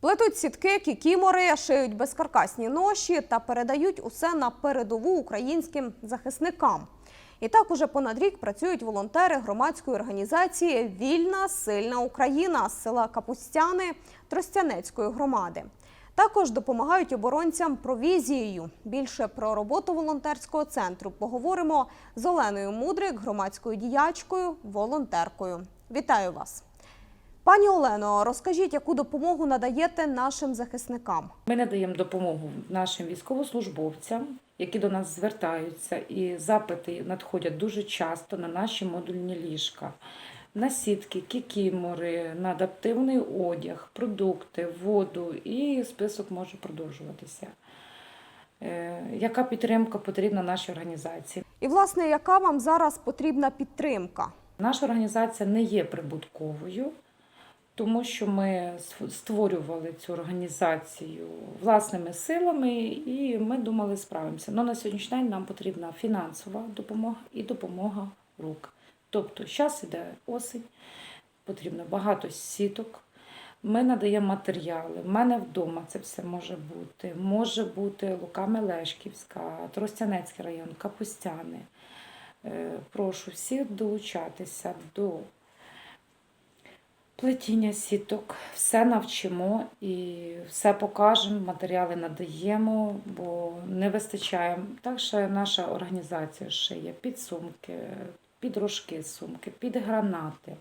Плетуть сітки, кікімори, шиють безкаркасні ноші та передають усе на передову українським захисникам. І так уже понад рік працюють волонтери громадської організації Вільна сильна Україна з села Капустяни Тростянецької громади. Також допомагають оборонцям провізією. Більше про роботу волонтерського центру поговоримо з Оленою Мудрик, громадською діячкою, волонтеркою. Вітаю вас! Пані Олено, розкажіть, яку допомогу надаєте нашим захисникам? Ми надаємо допомогу нашим військовослужбовцям, які до нас звертаються, і запити надходять дуже часто на наші модульні ліжка. На сітки, кікімори, на адаптивний одяг, продукти, воду і список може продовжуватися. Е, Яка підтримка потрібна нашій організації? І, власне, яка вам зараз потрібна підтримка? Наша організація не є прибутковою, тому що ми створювали цю організацію власними силами, і ми думали, справимося. Але на сьогоднішній день нам потрібна фінансова допомога і допомога рук. Тобто, зараз іде осінь, потрібно багато сіток. Ми надаємо матеріали. У мене вдома це все може бути. Може бути Лука Мелешківська, Тростянецький район, Капустяни. Е, Прошу всіх долучатися до плетіння сіток. Все навчимо і все покажемо, матеріали надаємо, бо не вистачає. Так що наша організація шиє підсумки, підрожки сумки, під гранати.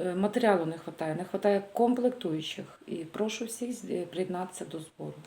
Е, Матеріалу не вистачає, не вистачає комплектуючих. І прошу всіх приєднатися до збору.